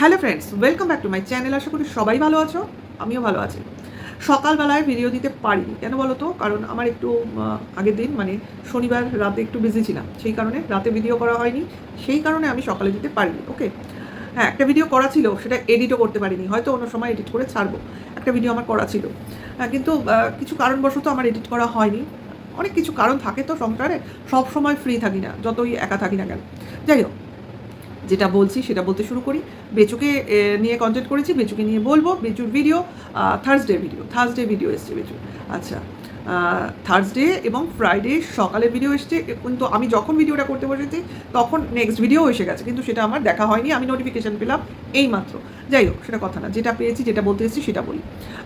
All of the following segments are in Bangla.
Hello friends welcome back to my channel আশা করি সবাই ভালো আছো, আমিও ভালো আছি। সকালবেলায় ভিডিও দিতে পারিনি, কেন বলো তো কারণ আমার একটু আগের দিন মানে শনিবার রাতে একটু বিজি ছিলাম। সেই কারণে রাতে ভিডিও করা হয়নি, সেই কারণে আমি সকালে দিতে পারিনি ওকে হ্যাঁ একটা ভিডিও করা ছিল, সেটা এডিটও করতে পারিনি, হয়তো অন্য সময় এডিট করে ছাড়বো। একটা ভিডিও আমার করা ছিল। হ্যাঁ কিন্তু কিছু কারণবশত আমার এডিট করা হয়নি। অনেক কিছু কারণ থাকে তো সংসারে, সব সময় ফ্রি থাকি না, যতই একা থাকি না কেন। যাই হোক যেটা বলছি সেটা বলতে শুরু করি। বেচুকে নিয়ে কন্টেন্ট করেছি, বেচুকে নিয়ে বলব। বেচুর video Thursday video Thursday video এসছে বেচু আচ্ছা থার্সডে এবং ফ্রাইডে সকালে ভিডিও এসছে। কিন্তু আমি যখন ভিডিওটা করতে বসেছি, তখন নেক্সট ভিডিও এসে গেছে। কিন্তু সেটা আমার দেখা হয়নি, আমি নোটিফিকেশান পেলাম এই মাত্র যাই হোক, সেটা কথা না। যেটা পেয়েছি, যেটা বলতে এসেছি, সেটা বলি।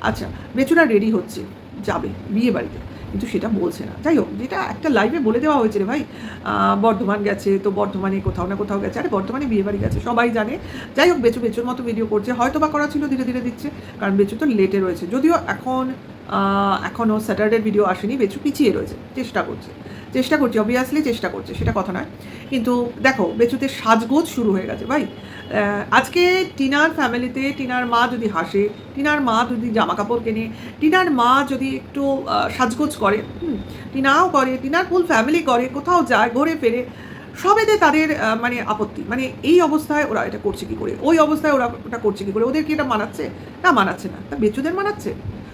আচ্ছা বেচুরা রেডি হচ্ছে, যাবে, বিয়ে বাড়িতে। কিন্তু সেটা বলছে না। যাই হোক, যেটা একটা লাইভে বলে দেওয়া হয়েছে রে ভাই বর্ধমান গেছে, তো বর্ধমানে কোথাও না কোথাও গেছে। আরে, বর্ধমানে বিয়ে বাড়ি গেছে, সবাই জানে। যাই হোক, বেচু বেচুর মতো ভিডিও করছে। হয়তো বা করা ছিল, ধীরে ধীরে দিচ্ছে, কারণ বেচু তো লেটে রয়েছে। যদিও এখন এখনও স্যাটারডের ভিডিও আসেনি, বেচু পিছিয়ে রয়েছে। চেষ্টা করছে। চেষ্টা করছে অবভিয়াসলি চেষ্টা করছে, সেটা কথা নয়। কিন্তু দেখো, বেচুতে সাজগোজ শুরু হয়ে গেছে ভাই। আজকে টিনার ফ্যামিলিতে টিনার মা যদি হাসে, টিনার মা যদি জামা কাপড় কেনে, টিনার মা যদি একটু সাজগোজ করে টিনাও করে, টিনার ফুল ফ্যামিলি করে, কোথাও যায়, ঘুরে ফেরে সবেতে তাদের মানে আপত্তি। মানে এই অবস্থায় ওরা এটা করছে কি করে? ওই অবস্থায় ওরা ওটা করছে কি করে? ওদের কি এটা মানাচ্ছে? না মানাচ্ছে না। তা বেচুদের মানাচ্ছে?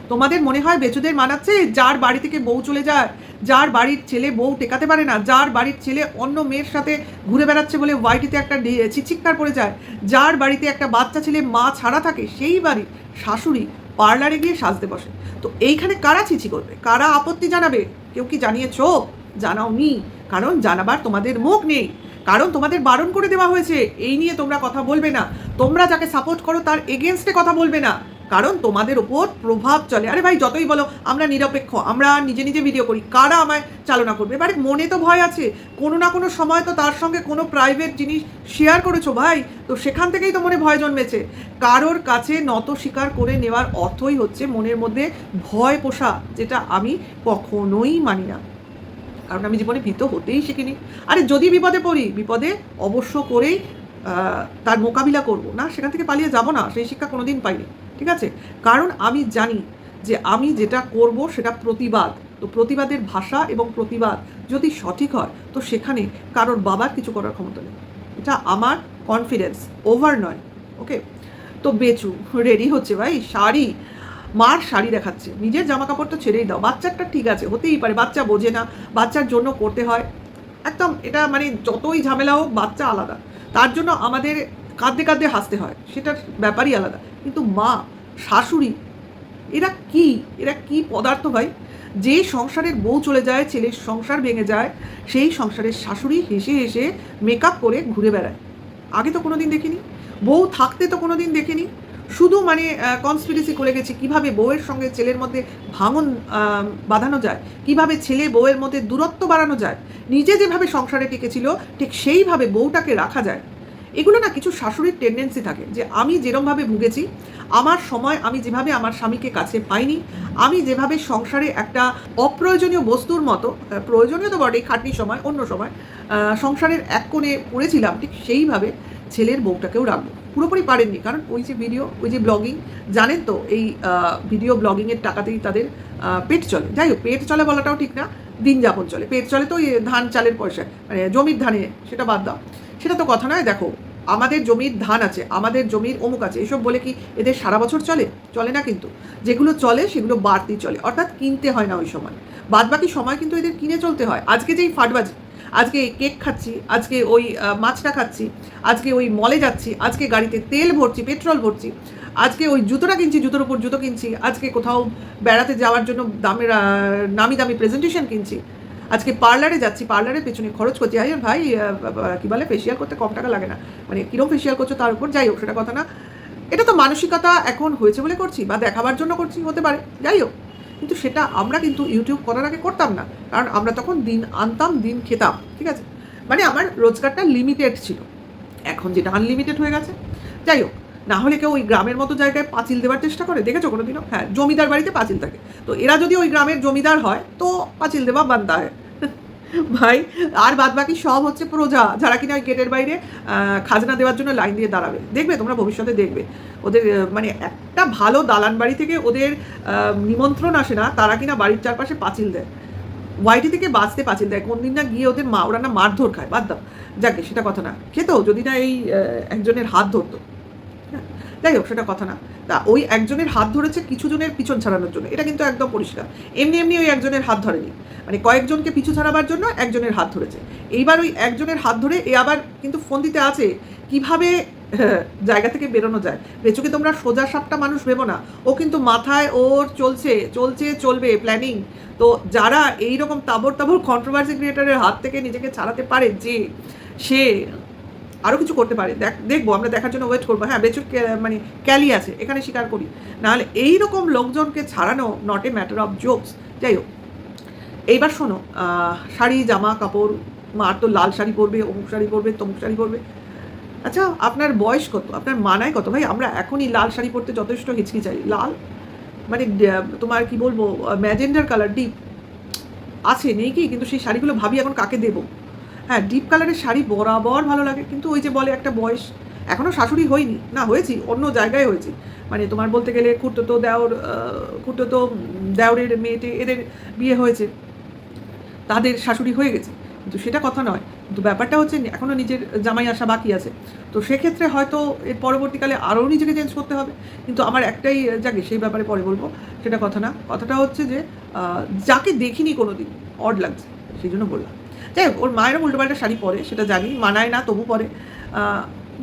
তোমাদের মনে হয় বেচুদের মানাচ্ছে? যার বাড়ি থেকে বউ চলে যায় যার বাড়ির ছেলে বউ টেকাতে পারে না, যার বাড়ির ছেলে অন্য মেয়ের সাথে ঘুরে বেড়াচ্ছে বলে ওয়াইটিতে একটা চিৎকার পড়ে যায়। যার বাড়িতে একটা বাচ্চা ছেলে মা ছাড়া থাকে, সেই বাড়ির শাশুড়ি পার্লারে গিয়ে সাজতে বসে। তো এইখানে কারা চিচি করবে? কারা আপত্তি জানাবে? কেউ কি জানিয়েছো জানাও নি। কারণ জানাবার তোমাদের মুখ নেই। কারণ তোমাদের বারণ করে দেওয়া হয়েছে। এই নিয়ে তোমরা কথা বলবে না। তোমরা যাকে সাপোর্ট করো তার এগেনস্টে কথা বলবে না। কারণ তোমাদের ওপর প্রভাব চলে। আরে ভাই, যতই বলো, আমরা নিরপেক্ষ, আমরা নিজে নিজে ভিডিও করি। কারা আমায় চালনা করবে? এবারে মনে তো ভয় আছে। কোনো না কোনো সময় তো তার সঙ্গে কোনো প্রাইভেট জিনিস শেয়ার করেছ ভাই। তো সেখান থেকেই তো মনে ভয় জন্মেছে। কারোর কাছে নত স্বীকার করে নেওয়ার অর্থই হচ্ছে মনের মধ্যে ভয় পোষা, যেটা আমি কখনোই মানি না। কারণ আমি জীবনে ভীত হতেই শিখিনি। আরে যদি বিপদে পড়ি, বিপদে অবশ্য করেই তার মোকাবিলা করব। না, সেখান থেকে পালিয়ে যাব না। সেই শিক্ষা কোনোদিন পাইনি। ঠিক আছে? কারণ আমি জানি যে আমি যেটা করব সেটা প্রতিবাদ। তো প্রতিবাদের ভাষা এবং প্রতিবাদ যদি সঠিক হয়, তো সেখানে কারোর বাবার কিছু করার ক্ষমতা নেই। এটা আমার কনফিডেন্স ওভার নয় ওকে তো বেচু রেডি হচ্ছে ভাই, শাড়ি, মার শাড়ি দেখাচ্ছে। নিজের জামা তো ছেড়েই দাও। বাচ্চারটা ঠিক আছে, হতেই পারে, বাচ্চা বোঝে না, বাচ্চার জন্য করতে হয়। একদম এটা মানে যতই ঝামেলা হোক, বাচ্চা আলাদা। তার জন্য আমাদের কাঁদতে কাঁদতে হাসতে হয়, সেটার ব্যাপারই আলাদা। কিন্তু মা, শাশুড়ি, এরা কি? এরা কি পদার্থ ভাই? যে সংসারের বউ চলে যায়, ছেলের সংসার ভেঙে যায়, সেই সংসারের শাশুড়ি হেসে হেসে মেকআপ করে ঘুরে বেড়ায়। আগে তো কোনোদিন দেখিনি। বউ থাকতে তো কোনোদিন দেখিনি। শুধু মানে কনস্পিরেসি করে গেছে, কীভাবে বউয়ের সঙ্গে ছেলের মধ্যে ভাঙন বাঁধানো যায়, কীভাবে ছেলে বউয়ের মধ্যে দূরত্ব বাড়ানো যায়, নিজে যেভাবে সংসারে টেকেছিল, ঠিক সেইভাবে বউটাকে রাখা যায়। এগুলো না কিছু শাশুড়ির টেন্ডেন্সি থাকে যে আমি যেরমভাবে ভুগেছি, আমার সময় আমি যেভাবে আমার স্বামীকে কাছে পাইনি, আমি যেভাবে সংসারে একটা অপ্রয়োজনীয় বস্তুর মতো প্রয়োজনীয় তো বটেই খাটনির সময়, অন্য সময় সংসারের এক কোণে পড়েছিলাম, ঠিক সেইভাবে ছেলের বউটাকেও রাখব। পুরোপুরি পারেননি, কারণ ওই যে ভিডিও ওই যে ব্লগিং জানেন তো এই ভিডিও ব্লগিংয়ের টাকাতেই তাদের পেট চলে। যাই হোক, পেট চলে বলাটাও ঠিক না, দিন যাপন চলে। পেট চলে তো ধান, চালের পয়সা মানে জমির ধানে, সেটা বাদ দাও। সেটা তো কথা নয়, দেখো আমাদের জমির ধান আছে, আমাদের জমির অমুক আছে, এসব বলে কি এদের সারা বছর চলে? চলে না কিন্তু। যেগুলো চলে, সেগুলো বাড়তি চলে। অর্থাৎ কিনতে হয় না ওই সময়। বাদ বাকি সময় কিন্তু এদের কিনে চলতে হয়। আজকে যেই ফাটবাজি, আজকে কেক খাচ্ছি, আজকে ওই মাছটা খাচ্ছি, আজকে ওই মলে যাচ্ছি, আজকে গাড়িতে তেল ভরছি, পেট্রোল ভরছি, আজকে ওই জুতোটা কিনছি, জুতোর উপর জুতো কিনছি, আজকে কোথাও বেড়াতে যাওয়ার জন্য দামের নামি দামি প্রেজেন্টেশন কিনছি আজকে পার্লারে যাচ্ছি, পার্লারের পেছনে খরচ করছি। আরে ভাই কি বলে ফেসিয়াল করতে কম টাকা লাগে না। মানে কিরম ফেসিয়াল করছ তার উপর? যাই হোক, সেটা কথা না। এটা তো মানসিকতা এখন হয়েছে বলে করছি, বা দেখাবার জন্য করছি, হতে পারে। যাই হোক, কিন্তু সেটা আমরা কিন্তু ইউটিউব করার আগে করতাম না। কারণ আমরা তখন দিন আনতাম, দিন খেতাম, ঠিক আছে? মানে আমার রোজগারটা লিমিটেড ছিল। এখন যেটা আনলিমিটেড হয়ে গেছে। যাই হোক, না হলে কেউ ওই গ্রামের মতো জায়গায় পাঁচিল দেওয়ার চেষ্টা করে? দেখেছ কোনো দিনও হ্যাঁ জমিদার বাড়িতে পাঁচিল থাকে। তো এরা যদি ওই গ্রামের জমিদার হয়, তো পাঁচিল দেওয়া বান্দা হয় ভাই, আর বাদ বাকি সব হচ্ছে প্রজা, যারা কিনা গেটের বাইরে খাজনা দেওয়ার জন্য লাইন দিয়ে দাঁড়াবে। দেখবে, তোমরা ভবিষ্যতে দেখবে। ওদের মানে একটা ভালো দালান বাড়ি থেকে ওদের নিমন্ত্রণ আসে না, তারা কিনা বাড়ির চারপাশে পাঁচিল দেয়। ওয়াইটি থেকে বাঁচতে পাঁচিল দেয়। কোন দিন না গিয়ে ওদের মা, ওরা না মারধর খায়। বাদ দাও। যাকে সেটা কথা না। খেতো, যদি না এই একজনের হাত ধরতো। যাই হোক, সেটা কথা না। তা ওই একজনের হাত ধরেছে কিছু জনের পিছন ছাড়ানোর জন্য। এটা কিন্তু একদম পরিষ্কার। এমনি এমনি ওই একজনের হাত ধরেনি। মানে কয়েকজনকে পিছু ছাড়াবার জন্য একজনের হাত ধরেছে। এইবার ওই একজনের হাত ধরে এ আবার কিন্তু ফোন দিতে আছে, কীভাবে জায়গা থেকে বেরোনো যায়? বেচুকে তোমরা সোজা সাপটা মানুষ ভেবো না। ও কিন্তু মাথায় ওর চলছে চলছে, চলবে প্ল্যানিং তো যারা এই রকম তাবর তাবর কন্ট্রোভার্সি ক্রিয়েটারের হাত থেকে নিজেকে ছাড়াতে পারে যে, সে আরও কিছু করতে পারে। দেখ, দেখব, আমরা দেখার জন্য ওয়েট করব। হ্যাঁ বেচুর মানে ক্যালি আছে, এখানে স্বীকার করি। নাহলে এই রকম লোকজনকে ছাড়ানো not a matter of jokes যাই হোক, এইবার শোনো শাড়ি, জামা, কাপড়, মার তো লাল শাড়ি পরবে, অমুক শাড়ি পরবে, তমুক শাড়ি পরবে। আচ্ছা আপনার বয়স কত? আপনার মানায় কত? ভাই, আমরা এখনই লাল শাড়ি পরতে যথেষ্ট হিচকিচাই লাল? মানে তোমার কি বলব ম্যাজেন্ডার কালার ডিপ আছে, নেই কি? কিন্তু সেই শাড়িগুলো ভাবি এখন কাকে দেবো? হ্যাঁ ডিপ কালারের শাড়ি বরাবর ভালো লাগে, কিন্তু ওই যে বলে একটা বয়স এখনও শাশুড়ি হয়নি। না, হয়েছি, অন্য জায়গায় হয়েছি। মানে তোমার বলতে গেলে খুঁড়তো দেওর খুঁড়তো দেওরের মেয়েটে এদের বিয়ে হয়েছে, তাদের শাশুড়ি হয়ে গেছে। কিন্তু সেটা কথা নয়। কিন্তু ব্যাপারটা হচ্ছে এখনও নিজের জামাই আসা বাকি আছে। তো সেক্ষেত্রে হয়তো এর পরবর্তীকালে আরও নিজেকে চেঞ্জ করতে হবে। কিন্তু আমার একটাই, যাকে সেই ব্যাপারে পরে বলব, সেটা কথা না। কথাটা হচ্ছে যে যাকে দেখিনি কোনো দিন অড লাগছে, সেই জন্য বললাম। যাই ওর মায়েরও উল্টোপাল্টা শাড়ি পরে, সেটা জানি, মানায় না, তবু পরে।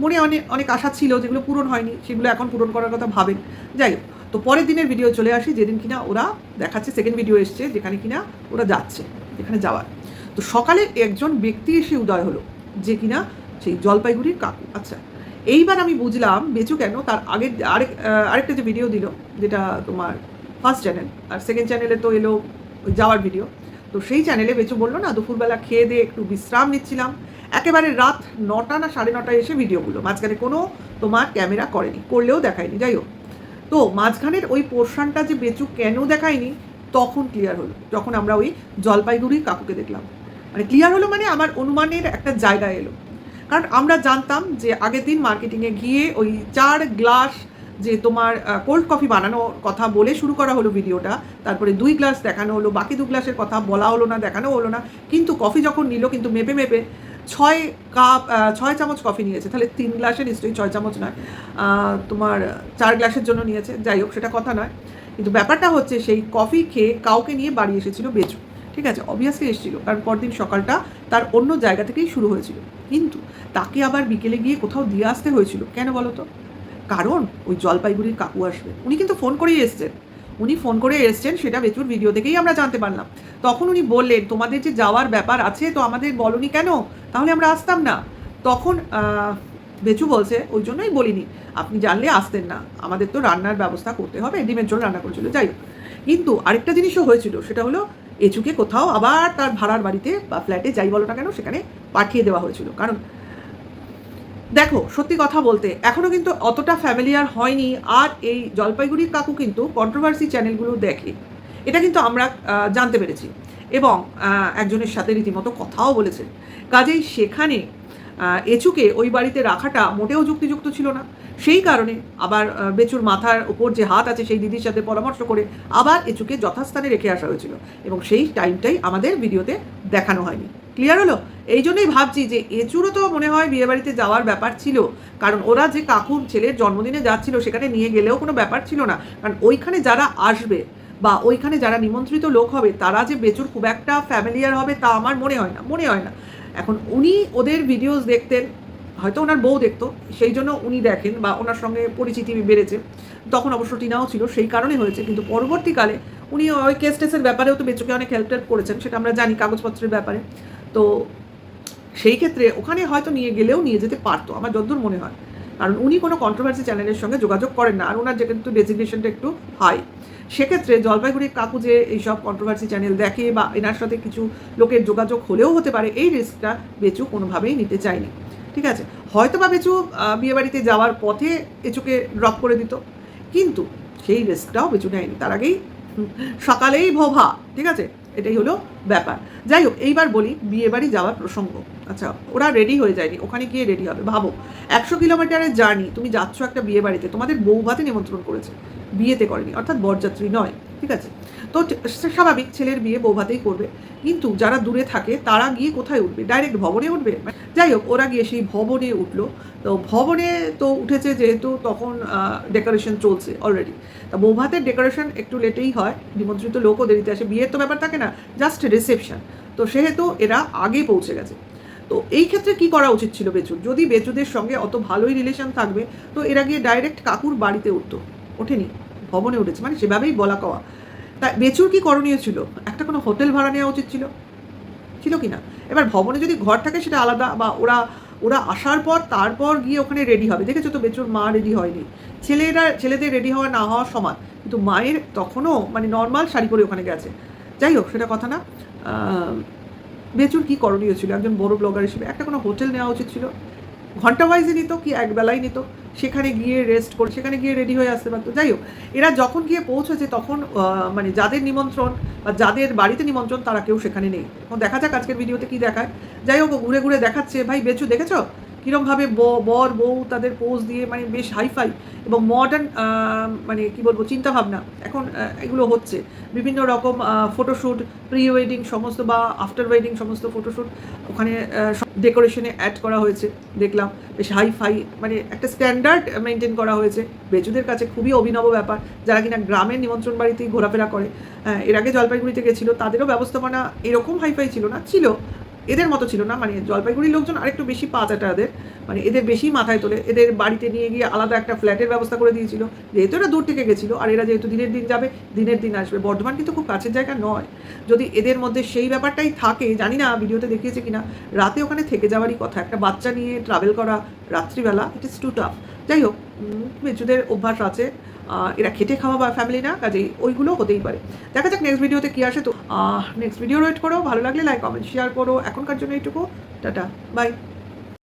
মনে অনেক অনেক আশা ছিল যেগুলো পূরণ হয়নি, সেগুলো এখন পূরণ করার কথা ভাবেন। যাই হোক, তো পরের দিনের ভিডিও চলে আসি, যেদিন কিনা ওরা দেখাচ্ছে সেকেন্ড ভিডিও এসছে, যেখানে কিনা ওরা যাচ্ছে, যেখানে যাওয়ার। তো সকালে একজন ব্যক্তি এসে উদয় হলো, যে কিনা সেই জলপাইগুড়ির কাকু। আচ্ছা এইবার আমি বুঝলাম, বেচু কেন, তার আগের, আরেক আরেকটা যে ভিডিও দিল, যেটা তোমার ফার্স্ট চ্যানেল আর সেকেন্ড চ্যানেলে তো এলো যাওয়ার ভিডিও তো সেই চ্যানেলে বেচু বলল, না, দুপুরবেলা খেয়ে দিয়ে একটু বিশ্রাম নিচ্ছিলাম। একেবারে রাত নটা না সাড়ে নটায় এসে ভিডিওগুলো মাঝখানে কোনো তোমার ক্যামেরা করেনি, করলেও দেখায়নি, যাই হোক। তো মাঝখানের ওই পোর্শনটা যে বেচু কেন দেখায়নি, তখন ক্লিয়ার হলো, যখন আমরা ওই জলপাইগুড়ির কাকুকে দেখলাম। মানে ক্লিয়ার হলো মানে আমার অনুমানের একটা জায়গা এলো। কারণ আমরা জানতাম যে আগের দিন মার্কেটিংয়ে গিয়ে ওই চার গ্লাস যে তোমার কোল্ড কফি বানানোর কথা বলে শুরু করা হলো ভিডিওটা, তারপরে দুই গ্লাস দেখানো হলো, বাকি দু গ্লাসের কথা বলা হলো না, দেখানো হলো না, কিন্তু কফি যখন নিল, কিন্তু মেপে মেপে ছয় কাপ ছয় চামচ কফি নিয়েছে, তাহলে তিন গ্লাসে নিশ্চয়ই ছয় চামচ নয় তোমার চার গ্লাসের জন্য নিয়েছে, যাই হোক, সেটা কথা নয়, কিন্তু ব্যাপারটা হচ্ছে সেই কফি খেয়ে কাউকে নিয়ে বাড়ি এসেছিল বেচু ঠিক আছে অবভিয়াসলি এসেছিল, কারণ পরদিন সকালটা তার অন্য জায়গা থেকেই শুরু হয়েছিল, কিন্তু তাকে আবার বিকেলে গিয়ে কোথাও দিয়ে আসতে হয়েছিল, কেন বলো তো কারণ ওই জলপাইগুড়ির কাকু আসবে। উনি কিন্তু ফোন করেই এসছেন। উনি ফোন করে এসছেন, সেটা বেচুর ভিডিও থেকেই আমরা জানতে পারলাম। তখন উনি বললেন, তোমাদের যে যাওয়ার ব্যাপার আছে, তো আমাদের বলনি কেন? তাহলে আমরা আসতাম না। তখন বেচু বলছে, ওই জন্যই বলিনি। আপনি জানলে আসতেন না। আমাদের তো রান্নার ব্যবস্থা করতে হবে, ডিমের জন্য রান্না করেছিল, যাই হোক। কিন্তু আরেকটা জিনিসও হয়েছিল, সেটা হলো এচুকে কোথাও আবার তার ভাড়ার বাড়িতে বা ফ্ল্যাটে যাই বলো না কেন, সেখানে পাঠিয়ে দেওয়া হয়েছিল। কারণ দেখো, সত্যি কথা বলতে এখনও কিন্তু অতটা ফ্যামিলিয়ার হয়নি, আর এই জলপাইগুড়ির কাকু কিন্তু কন্ট্রোভার্সি চ্যানেলগুলো দেখে। এটা কিন্তু আমরা জানতে পেরেছি। এবং একজনের সাথে রীতিমতো কথাও বলেছেন কাজেই সেখানে এচুকে ওই বাড়িতে রাখাটা মোটেও যুক্তিযুক্ত ছিল না। সেই কারণে আবার বেচুর মাথার উপর যে হাত আছে সেই দিদির সাথে পরামর্শ করে আবার এচুকে যথাস্থানে রেখে আসা হয়েছিল এবং সেই টাইমটাই আমাদের ভিডিওতে দেখানো হয়নি। ক্লিয়ার হলো? এই জন্যই ভাবছি যে এচুরও তো মনে হয় বিয়েবাড়িতে যাওয়ার ব্যাপার ছিল, কারণ ওরা যে কাকুর ছেলের জন্মদিনে যাচ্ছিল সেখানে নিয়ে গেলেও কোনো ব্যাপার ছিল না। কারণ ওইখানে যারা আসবে বা ওইখানে যারা নিমন্ত্রিত লোক হবে, তারা যে বেচুর খুব একটা ফ্যামিলিয়ার হবে তা আমার মনে হয় না, মনে হয় না। এখন উনি ওদের ভিডিওস দেখতেন, হয়তো ওনার বউ দেখতো, সেই জন্য উনি দেখেন বা ওনার সঙ্গে পরিচিতি বেড়েছে। তখন অবশ্য টিনাও ছিল, সেই কারণে হয়েছে, কিন্তু পরবর্তীকালে উনি ওই কেস টেসের ব্যাপারেও তো বেচুকে অনেক হেল্প টেল্প করেছেন, সেটা আমরা জানি কাগজপত্রের ব্যাপারে। তো সেই ক্ষেত্রে ওখানে হয়তো নিয়ে গেলেও নিয়ে যেতে পারতো, আমার যতদূর মনে হয়। কারণ উনি কোনো কন্ট্রোভার্সি চ্যানেলের সঙ্গে যোগাযোগ করেন না, আর ওনার যে কিন্তু ডেজিগনেশনটা একটু হাই সেক্ষেত্রে জলপাইগুড়ির কাকু যে এইসব কন্ট্রোভার্সি চ্যানেল দেখে বা এনার সাথে কিছু লোকের যোগাযোগ হলেও হতে পারে, এই রিস্কটা বেচু কোনোভাবেই নিতে চায়নি। ঠিক আছে? হয়তো বা বেচু বিয়েবাড়িতে যাওয়ার পথে এচুকে ড্রপ করে দিত। কিন্তু সেই রিস্কটাও বেচু নেয়নি। তার আগেই সকালেই ভোভা, ঠিক আছে? এটাই হলো ব্যাপার। যাই হোক, এইবার বলি, বিয়ে বাড়ি যাওয়ার প্রসঙ্গ। আচ্ছা ওরা রেডি হয়ে যায়নি, ওখানে গিয়ে রেডি হবে। ভাবো, একশো কিলোমিটারের জার্নি তুমি যাচ্ছ একটা বিয়ে বাড়িতে, তোমাদের বউ ভাতে নিমন্ত্রণ করেছে, বিয়েতে করেনি, অর্থাৎ বরযাত্রী নয়, ঠিক আছে? তো স্বাভাবিক, ছেলের বিয়ে বউ ভাতেই করবে। কিন্তু যারা দূরে থাকে, তারা গিয়ে কোথায় উঠবে? ডাইরেক্ট ভবনে উঠবে? যাই হোক, ওরা গিয়ে সেই ভবনে উঠল। তো ভবনে তো উঠেছে যেহেতু তখন ডেকোরেশন চলছে অলরেডি তা বৌভাতের ডেকোরেশন একটু লেটেই হয়। নিমন্ত্রিত লোকও দেরিতে আসে। বিয়ের তো ব্যাপার থাকে না জাস্ট রিসেপশন তো সেহেতু এরা আগে পৌঁছে গেছে। তো এই ক্ষেত্রে কি করা উচিত ছিল বেচুর? যদি বেচুদের সঙ্গে অত ভালোই রিলেশন থাকবে, তো এরা গিয়ে ডাইরেক্ট কাকুর বাড়িতে উঠতো। ওঠেনি। ভবনে উঠেছে। মানে সেভাবেই বলা কওয়া। তা বেচুর কি করণীয় ছিল? একটা কোনো হোটেল ভাড়া নেওয়া উচিত ছিল? ছিল কি না? এবার ভবনে যদি ঘর থাকে সেটা আলাদা বা ওরা ওরা আসার পর তারপর গিয়ে ওখানে রেডি হবে। দেখেছ তো বেচুর মা রেডি হয়নি। ছেলেরা, ছেলেদের রেডি হওয়া না হওয়া সমান। কিন্তু মায়ের তখনও মানে নর্মাল শাড়ি পরে ওখানে গেছে। যাই হোক, সেটা কথা না। বেচুর কি করণীয় ছিল? একজন বড় ব্লগার হিসেবে। একটা কোনো হোটেল নেওয়া উচিত ছিল? ঘণ্টা ওয়াইজে নিত কি এক বেলায় নিত? সেখানে গিয়ে রেস্ট করে, সেখানে গিয়ে রেডি হয়ে আসতে পারতো। যাই হোক, এরা যখন গিয়ে পৌঁছেছে তখন মানে যাদের নিমন্ত্রণ বা যাদের বাড়িতে নিমন্ত্রণ, তারা কেউ সেখানে নেই। এখন দেখা যাক আজকের ভিডিওতে কি দেখায়। যাই হোক ঘুরে ঘুরে দেখাচ্ছে, ভাই, বেচু, দেখেছ? কীরমভাবে বর, বউ তাদের পোজ দিয়ে মানে বেশ হাইফাই এবং মডার্ন মানে কি বলব, চিন্তাভাবনা এখন এগুলো হচ্ছে। বিভিন্ন রকম ফটোশ্যুট প্রি ওয়েডিং সমস্ত বা আফটার ওয়েডিং সমস্ত ফটোশ্যুট ওখানে ডেকোরেশনে অ্যাড করা হয়েছে, দেখলাম। বেশ হাই ফাই মানে একটা স্ট্যান্ডার্ড মেনটেন করা হয়েছে। বেচুদের কাছে খুবই অভিনব ব্যাপার। যারা কিনা গ্রামের নিমন্ত্রণ বাড়িতেই ঘোরাফেরা করে এর আগে জলপাইগুড়িতে গেছিল, তাদেরও ব্যবস্থাপনা এরকম হাইফাই ছিল না, ছিল। এদের মতো ছিল না মানে জলপাইগুড়ির লোকজন আরেকটু বেশি পা এদের মানে এদের বেশি মাথায় তোলে এদের বাড়িতে নিয়ে গিয়ে আলাদা একটা ফ্ল্যাটের ব্যবস্থা করে দিয়েছিল। যেহেতু এরা দূর থেকে গেছিল আর এরা যেহেতু দিনের দিন যাবে দিনের দিন আসবে। বর্ধমান কিন্তু খুব কাছের জায়গা নয়। যদি এদের মধ্যে সেই ব্যাপারটাই থাকে জানি না ভিডিওতে দেখিয়েছে কিনা রাতে ওখানে থেকে যাওয়ারই কথা। একটা বাচ্চা নিয়ে ট্রাভেল করা রাত্রিবেলা ইট ইস টু টাফ যাই হোক উম, বেচুদের অভ্যাস আছে। এরা খেটে খাওয়া বা ফ্যামিলি না, কাজেই ওইগুলো হতেই পারে। দেখা যাক নেক্সট ভিডিওতে কী আসে। তো নেক্সট ভিডিও ওয়েট করো, ভালো লাগলে লাইক কমেন্ট শেয়ার করো। এখনকার জন্য এইটুকু। Tata bye